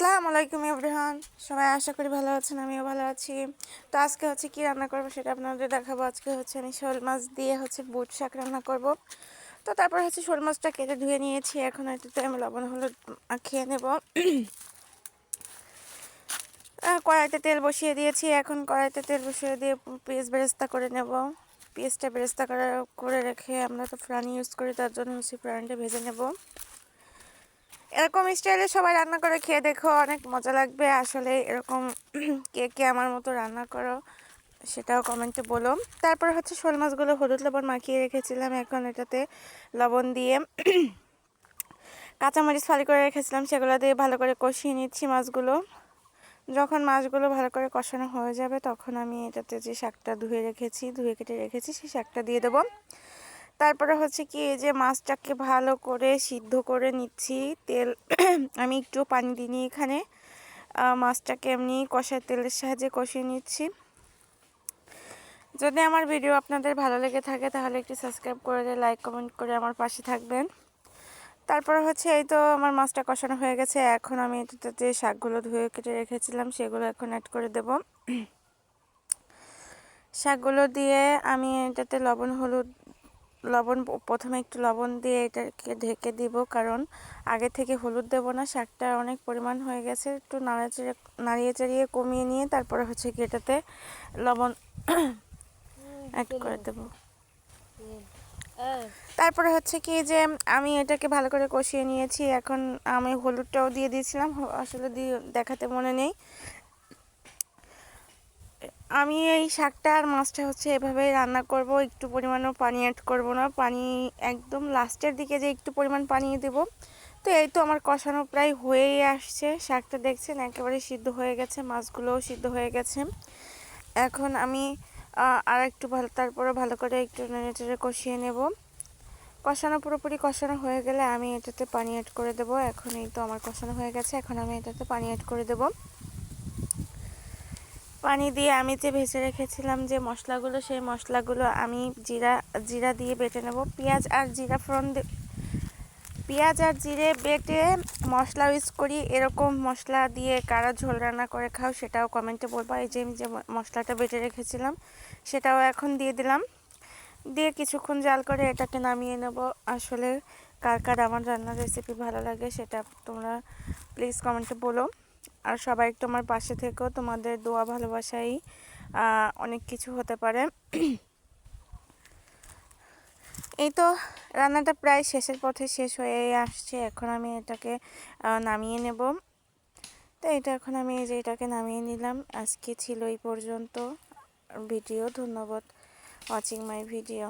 আসসালামু আলাইকুম ইব্রাহান সবাই আশা করি ভালো আছেন, আমিও ভালো আছি। তো আজকে হচ্ছে কি রান্না করব সেটা আপনাদের দেখাবো। আজকে হচ্ছে আমি শোল মাছ দিয়ে হচ্ছে বুট শাক রান্না করব। তো তারপর হচ্ছে শোল মাছটা কেটে ধুয়ে নিয়েছি। এখন এটাতে আমি লবণ, হলুদ খেয়ে নেব। কড়াইতে তেল বসিয়ে দিয়েছি। এখন কড়াইতে তেল বসিয়ে দিয়ে পেঁয়াজ বেরেস্তা করে নেব। পেঁয়াজটা বেরেস্তা করে করে রেখে আমরা তো ফ্রান ইউজ করি, তার জন্য হচ্ছে ফ্রানটা ভেজে নেব। এরকম স্টাইলে সবাই রান্না করে খেয়ে দেখো, অনেক মজা লাগবে। আসলে এরকম কে কে আমার মতো রান্না করো সেটাও কমেন্টে বলো। তারপর হচ্ছে শোল মাছগুলো হলুদ লবণ মাখিয়ে রেখেছিলাম এখন এটাতে লবণ দিয়ে। কাঁচামরিচ ফালি করে রেখেছিলাম, সেগুলো দিয়ে ভালো করে কষিয়ে নিচ্ছি মাছগুলো। যখন মাছগুলো ভালো করে কষানো হয়ে যাবে, তখন আমি এটাতে যে শাকটা ধুয়ে রেখেছি, ধুয়ে কেটে রেখেছি, সেই শাকটা দিয়ে দেবো। তারপরে হচ্ছে কি, এই যে মাছটাকে ভালো করে সিদ্ধ করে নিচ্ছি। তেল আমি একটু পানি দিইনি এখানে মাছটাকে এমনি কষার তেলের সাহায্যে কষিয়ে নিচ্ছি। যদি আমার ভিডিও আপনাদের ভালো লেগে থাকে, তাহলে একটু সাবস্ক্রাইব করে লাইক, কমেন্ট করে আমার পাশে থাকবেন। তারপর হচ্ছে এই তো আমার মাছটা কষানো হয়ে গেছে। এখন আমি এটাতে শাকগুলো ধুয়ে কেটে রেখেছিলাম, সেগুলো এখন অ্যাড করে দেব। শাকগুলো দিয়ে আমি এটাতে লবণ, হলুদ লবণ প্রথমে একটু লবণ দিয়ে এটাকে ঢেকে দিব কারণ আগে থেকে হলুদ দেব না শাকটা অনেক পরিমাণ হয়ে গেছে একটু নাড়াচাড়িয়ে নাড়িয়ে চাড়িয়ে কমিয়ে নিয়ে তারপরে হচ্ছে কি এটাতে লবণ অ্যাড করে দেবো। তারপরে হচ্ছে কি যে আমি এটাকে ভালো করে কষিয়ে নিয়েছি এখন আমি হলুদটাও দিয়ে দিয়েছিলাম আসলে দিয়ে দেখাতে মনে নেই। আমি এই শাকটা আর মাছটা হচ্ছে এভাবেই রান্না করব। একটু পরিমাণও পানি অ্যাড করব না। পানি একদম লাস্টের দিকে যে একটু পরিমাণ পানি দেব। তো এই তো আমার কষানো প্রায় হয়েই আসছে। শাকটা দেখছেন, একেবারে সিদ্ধ হয়ে গেছে, মাছগুলোও সিদ্ধ হয়ে গেছে। এখন আমি আর একটু ভালো তারপরে ভালো করে একটু নেড়ে কষিয়ে নেব। কষানো পুরোপুরি কষানো হয়ে গেলে আমি এটাতে পানি অ্যাড করে দেব। এখন এই তো আমার কষানো হয়ে গেছে। এখন আমি এটাতে পানি অ্যাড করে দেব। পানি দিয়ে আমি যে ভেজে রেখেছিলাম যে মশলাগুলো, সেই মশলাগুলো আমি জিরা জিরা দিয়ে বেটে নেব। পেঁয়াজ আর জিরা ফোড়ন পেঁয়াজ আর জিরে বেটে মশলা ইউজ করি। এরকম মশলা দিয়ে কারা ঝোল রান্না করে খাও সেটাও কমেন্টে বলব। এই যে আমি যে মশলাটা বেটে রেখেছিলাম সেটাও এখন দিয়ে দিলাম। দিয়ে কিছুক্ষণ জাল করে এটাকে নামিয়ে নেব। আসলে কার কার আমার রান্নার রেসিপি ভালো লাগে সেটা তোমরা প্লিজ কমেন্টে বলো। আর সবাই একটু আমার পাশে থেকেও তোমাদের দোয়া, ভালোবাসাই অনেক কিছু হতে পারে। এই তো রান্নাটা প্রায় শেষের পথে শেষ হয়ে আসছে, এখন আমি এটাকে নামিয়ে নেব। তো এটা এখন আমি এই যে এটাকে নামিয়ে নিলাম। আজকে ছিল এই পর্যন্ত। ভিডিও, ধন্যবাদ। Watching my video